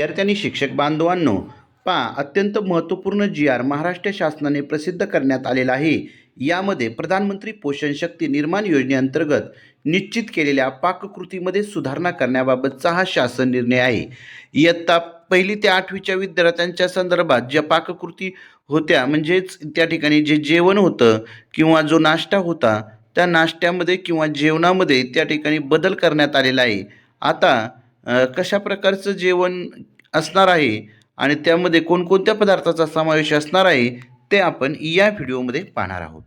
विद्यार्थी आणि शिक्षक बांधवांनो पा अत्यंत महत्त्वपूर्ण जी आर महाराष्ट्र शासनाने प्रसिद्ध करण्यात आलेला आहे. यामध्ये प्रधानमंत्री पोषण शक्ती निर्माण योजनेअंतर्गत निश्चित केलेल्या पाककृतीमध्ये सुधारणा करण्याबाबतचा हा शासन निर्णय आहे. इयत्ता पहिली ते आठवीच्या विद्यार्थ्यांच्या संदर्भात ज्या पाककृती होत्या म्हणजेच त्या ठिकाणी जे जेवण होतं किंवा जो नाश्ता होता त्या नाश्त्यामध्ये किंवा जेवणामध्ये त्या ठिकाणी बदल करण्यात आलेला आहे. आता कशा प्रकारचं जेवण असणार आहे आणि त्यामध्ये कोणकोणत्या पदार्थाचा समावेश असणार आहे ते आपण या व्हिडिओमध्ये पाहणार आहोत.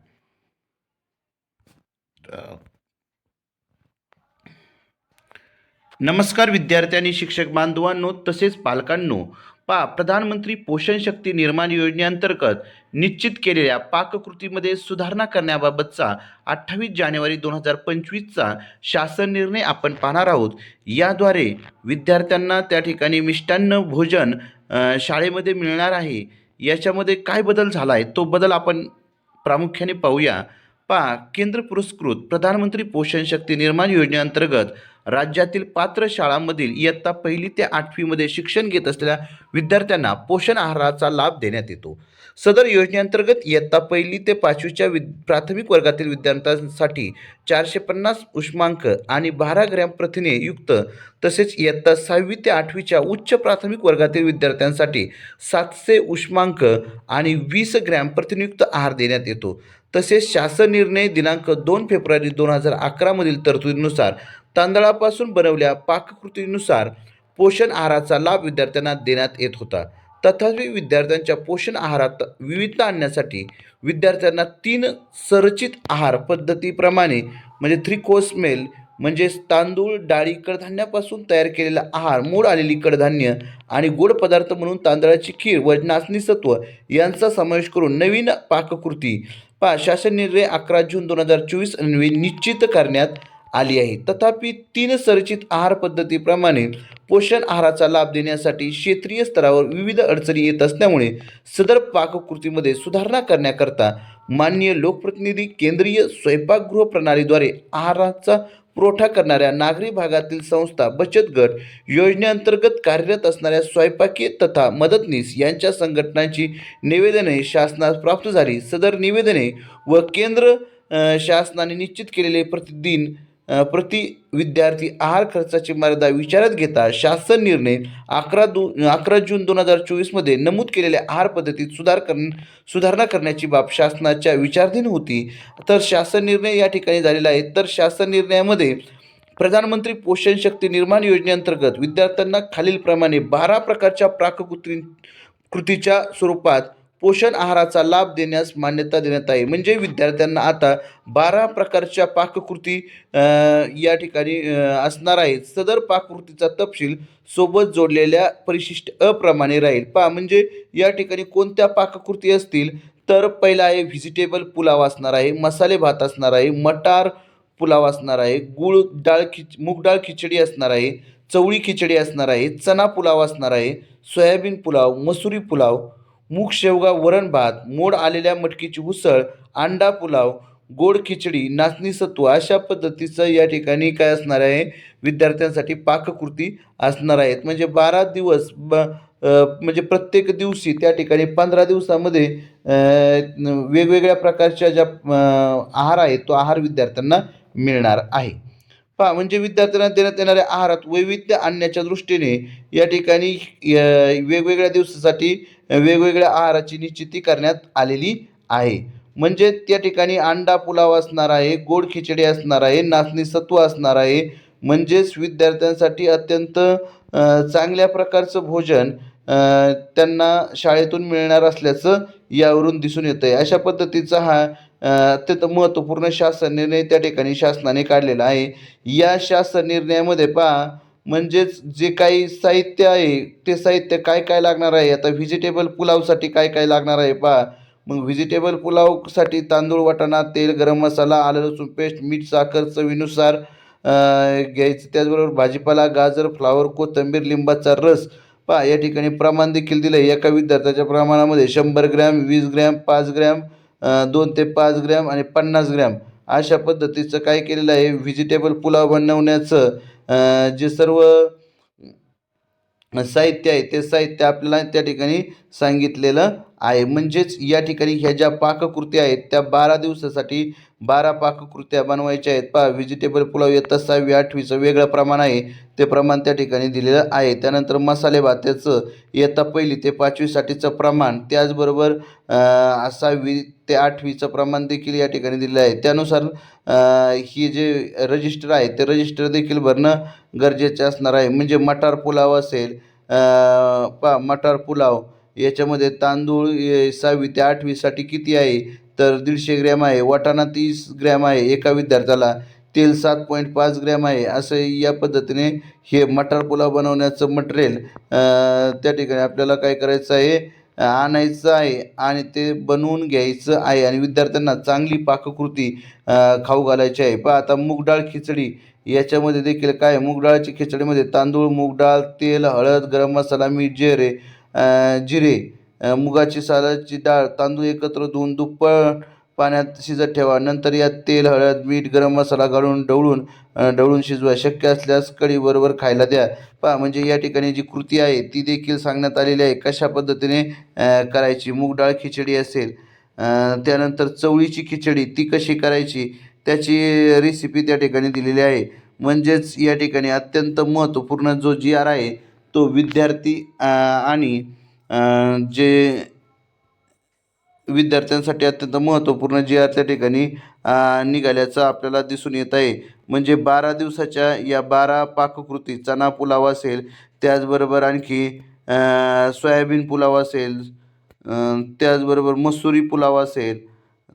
नमस्कार विद्यार्थी आणि शिक्षक बांधवांनो तसेच पालकांनो पा प्रधानमंत्री पोषण शक्ती निर्माण योजनेअंतर्गत निश्चित केलेल्या पाककृतीमध्ये सुधारणा करण्याबाबतचा अठ्ठावीस जानेवारी दोन हजार पंचवीसचा शासन निर्णय आपण पाहणार आहोत. याद्वारे विद्यार्थ्यांना त्या ठिकाणी मिष्टान्न भोजन शाळेमध्ये मिळणार आहे. याच्यामध्ये काय बदल झाला आहे तो बदल आपण प्रामुख्याने पाहूया. पा केंद्र पुरस्कृत प्रधानमंत्री पोषण शक्ती निर्माण योजनेअंतर्गत राज्यातील पात्र शाळांमधील इयत्ता पहिली ते आठवीमध्ये शिक्षण घेत असलेल्या विद्यार्थ्यांना पोषण आहाराचा लाभ देण्यात येतो. सदर योजनेअंतर्गत इयत्ता पहिली ते पाचवीच्या विद प्राथमिक वर्गातील विद्यार्थ्यांसाठी चारशे पन्नास उष्मांक आणि बारा ग्रॅम प्रथिने युक्त तसेच इयत्ता सहावी ते आठवीच्या उच्च प्राथमिक वर्गातील विद्यार्थ्यांसाठी सातशे उष्मांक आणि वीस ग्रॅम प्रथिनयुक्त आहार देण्यात येतो. तसेच शासन निर्णय दिनांक दोन फेब्रुवारी दोन हजार अकरामधील तरतुदीनुसार तांदळापासून बनवल्या पाककृतीनुसार पोषण आहाराचा लाभ विद्यार्थ्यांना देण्यात येत होता. तथापि विद्यार्थ्यांच्या पोषण आहारात विविधता आणण्यासाठी विद्यार्थ्यांना तीन संरचित आहार पद्धतीप्रमाणे म्हणजे थ्री कोर्स मेल म्हणजेच तांदूळ डाळी कडधान्यापासून तयार केलेला आहार मूळ आलेली कडधान्य आणि गोड पदार्थ म्हणून तांदळाची खीर व नाचणी सत्व यांचा समावेश करून नवीन पाककृती पा शासन निर्णय अकरा जून दोन हजार चोवीस निश्चित करण्यात आली आहे. तथापि तीन संरचित आहार पद्धतीप्रमाणे पोषण आहाराचा लाभ देण्यासाठी क्षेत्रीय स्तरावर विविध अडचणी येत असल्यामुळे सदर पाककृतीमध्ये सुधारणा करण्याकरता माननीय लोकप्रतिनिधी केंद्रीय स्वयंपाकगृह प्रणालीद्वारे आहाराचा पुरवठा करणाऱ्या नागरी भागातील संस्था बचत गट योजनेअंतर्गत कार्यरत असणाऱ्या स्वयंपाकी तथा मदतनीस यांच्या संघटनांची निवेदने शासनास प्राप्त झाली. सदर निवेदने व केंद्र शासनाने निश्चित केलेले प्रतिदिन प्रति विद्यार्थी आहार खर्चाची मर्यादा विचारात घेता शासन निर्णय अकरा दो अकरा जून दोन हजार चोवीसमध्ये नमूद केलेल्या आहार पद्धतीत सुधार कर सुधारणा करण्याची बाब शासनाच्या विचाराधीन होती. तर शासन निर्णय या ठिकाणी झालेला आहे. तर शासन निर्णयामध्ये प्रधानमंत्री पोषण शक्ती निर्माण योजनेअंतर्गत विद्यार्थ्यांना खालीलप्रमाणे बारा प्रकारच्या प्राककृती कृतीच्या स्वरूपात पोषण आहाराचा लाभ देण्यास मान्यता देण्यात आहे. म्हणजे विद्यार्थ्यांना आता बारा प्रकारच्या पाककृती या ठिकाणी असणार आहेत. सदर पाककृतीचा तपशील सोबत जोडलेल्या परिशिष्ट अप्रमाणे राहील. पा म्हणजे या ठिकाणी कोणत्या पाककृती असतील? तर पहिला आहे व्हिजिटेबल पुलाव असणार आहे मसाले भात असणार आहे मटार पुलाव असणार आहे गूळ डाळ खिच मूग डाळ खिचडी असणार आहे चवळी खिचडी असणार आहे चना पुलाव असणार आहे सोयाबीन पुलाव मसुरी पुलाव मूग शेवगा वरण भात मोड आलेल्या मटकीची उसळ अंडा पुलाव गोड खिचडी नाचणी सत्व अशा पद्धतीचं या ठिकाणी काय असणार आहे? विद्यार्थ्यांसाठी पाककृती असणार आहेत. म्हणजे बारा दिवस ब म्हणजे प्रत्येक दिवशी त्या ठिकाणी पंधरा दिवसामध्ये वेगवेगळ्या प्रकारच्या ज्या आहार आहेत तो आहार विद्यार्थ्यांना मिळणार आहे. पहा म्हणजे विद्यार्थ्यांना देण्यात येणाऱ्या आहारात वैविध्य आणण्याच्या दृष्टीने या ठिकाणी वेगवेगळ्या दिवसासाठी वेगवेगळ्या आहाराची निश्चिती करण्यात आलेली आहे. म्हणजे त्या ठिकाणी अंडा पुलाव असणार आहे गोड खिचडी असणार आहे नाचणी सत्व असणार आहे. म्हणजेच विद्यार्थ्यांसाठी अत्यंत चांगल्या प्रकारचं भोजन त्यांना शाळेतून मिळणार असल्याचं यावरून दिसून येतं आहे अशा पद्धतीचा हा अत्यंत महत्त्वपूर्ण शासन निर्णय त्या ठिकाणी शासनाने काढलेला आहे. या शासन निर्णयामध्ये पहा म्हणजेच जे काही साहित्य आहे ते साहित्य काय काय लागणार आहे? आता व्हिजिटेबल पुलावसाठी काय काय लागणार आहे पहा. मग व्हिजिटेबल पुलावसाठी तांदूळ वाटाणा तेल गरम मसाला आलं लसूण पेस्ट मीठ साखर चवीनुसार घ्यायचं. त्याचबरोबर भाजीपाला गाजर फ्लावर कोथिंबीर लिंबाचा रस. पहा या ठिकाणी प्रमाण देखील दिलं आहे. एका विद्यार्थ्याच्या प्रमाणामध्ये शंभर ग्रॅम वीस ग्रॅम पाच ग्रॅम दोन ते पाच ग्रॅम आणि पन्नास ग्रॅम. अशा पद्धतीचं काय केलेलं आहे? व्हिजिटेबल पुलाव बनवण्याचं जे सर्व साहित्य आहे ते साहित्य आपल्याला त्या ठिकाणी सांगितलेलं आहे. म्हणजेच या ठिकाणी ह्या ज्या पाककृती आहेत त्या बारा दिवसासाठी बारा पाककृत्या बनवायच्या आहेत. पहा व्हेजिटेबल पुलाव इयत्ता सहावी आठवीचं वेगळं प्रमाण आहे. ते प्रमाण त्या ठिकाणी दिलेलं आहे. त्यानंतर मसाले भात्याचं येता पहिली ते पाचवीसाठीचं प्रमाण. त्याचबरोबर सहावी ते आठवीचं प्रमाण देखील या ठिकाणी दिलेलं आहे. त्यानुसार ही जे रजिस्टर आहे ते रजिस्टर देखील भरणं गरजेचे असणार आहे. म्हणजे मटार पुलाव असेल पहा पा मटार पुलाव याच्यामध्ये तांदूळ सहावी ते आठवीसाठी किती आहे? तर दीडशे ग्रॅम आहे वाटाणा तीस ग्रॅम आहे एका विद्यार्थ्याला तेल सात पॉईंट पाच ग्रॅम आहे. असं या पद्धतीने हे मटार पुलाव बनवण्याचं मटेरियल त्या ठिकाणी आपल्याला काय करायचं आहे? आणायचं आहे आणि ते बनवून घ्यायचं आहे आणि विद्यार्थ्यांना चांगली पाककृती खाऊ घालायची आहे. पहा आता मूग डाळ खिचडी याच्यामध्ये देखील काय? मूग डाळची खिचडीमध्ये तांदूळ मूग डाळ तेल हळद गरम मसाला मीठ जिरे जिरे मुगाची सालाची डाळ तांदूळ एकत्र धुवून दुप्पट पाण्यात शिजत ठेवा. नंतर यात तेल हळद मीठ गरम मसाला घालून ढवळून ढवळून शिजवा. शक्य असल्यास कढीबरोबर खायला द्या. पहा म्हणजे या ठिकाणी जी कृती आहे ती देखील सांगण्यात आलेली आहे. कशा पद्धतीने करायची? मूग डाळ खिचडी असेल त्यानंतर चवळीची खिचडी ती कशी करायची? त्याची रेसिपी त्या ठिकाणी दिलेली आहे. म्हणजेच या ठिकाणी अत्यंत महत्त्वपूर्ण जो जी आर आहे तो विद्यार्थी आणि जे विद्यार्थ्यांसाठी अत्यंत महत्त्वपूर्ण जी आर त्या ठिकाणी निघाल्याचं आपल्याला दिसून येत आहे. म्हणजे बारा दिवसाच्या या बारा पाककृती चणा पुलाव असेल त्याचबरोबर आणखी सोयाबीन पुलाव असेल त्याचबरोबर मसुरी पुलाव असेल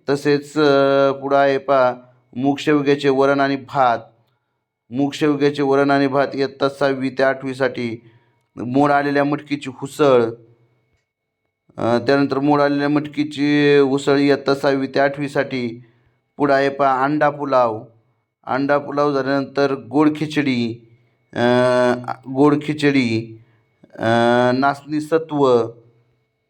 तसेच पुढं आहे पा शेवग्याचे वरण आणि भात. मूग शेवग्याचे वरण आणि भात इयत्ता सहावी ते आठवीसाठी मोड आलेल्या मटकीची हुसळ त्यानंतर मोड आलेल्या मटकीची उसळ इयत्ता सहावी ते आठवीसाठी. पुढं आहे पा अंडा पुलाव. अंडा पुलाव झाल्यानंतर गोड खिचडी. गोड खिचडी. नाचणी सत्व.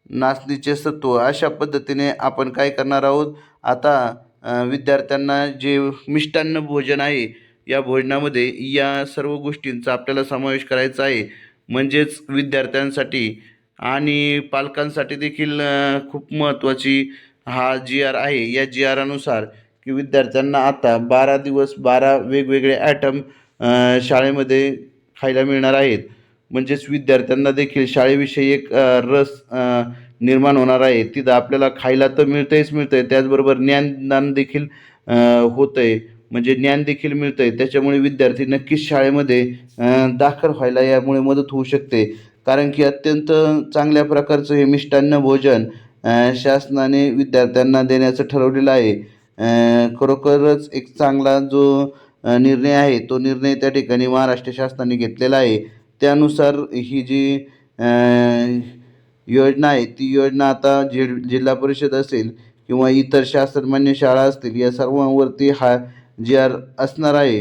नाचणीचे सत्व. अशा पद्धतीने आपण काय करणार आहोत? आता विद्यार्थ्यांना जे मिष्टान्न भोजन आहे या भोजनामध्ये या सर्व गोष्टींचा आपल्याला समावेश करायचा आहे. म्हणजेच विद्यार्थ्यांसाठी आणि पालकांसाठी देखील खूप महत्त्वाची हा जी आर आहे. या जी आरानुसार की विद्यार्थ्यांना आता बारा दिवस बारा वेगवेगळे ॲटम शाळेमध्ये खायला मिळणार आहेत. म्हणजेच विद्यार्थ्यांना देखील शाळेविषयी एक रस निर्माण होणार आहे. तिथं आपल्याला खायला तर मिळतंयच मिळतं आहे त्याचबरोबर ज्ञानदान देखील होतं आहे म्हणजे ज्ञान देखील मिळतं आहे त्याच्यामुळे विद्यार्थी नक्कीच शाळेमध्ये दाखल व्हायला यामुळे मदत होऊ शकते. कारण की अत्यंत चांगल्या प्रकारचं हे मिष्टान्न भोजन शासनाने विद्यार्थ्यांना देण्याचं ठरवलेलं आहे. खरोखरच एक चांगला जो निर्णय आहे तो निर्णय त्या ठिकाणी महाराष्ट्र शासनाने घेतलेला आहे. त्यानुसार ही जी योजना आहे ती योजना आता जि जिल्हा परिषद असेल किंवा इतर शासनमान्य शाळा असतील या सर्वांवरती हा जी आर असणार आहे.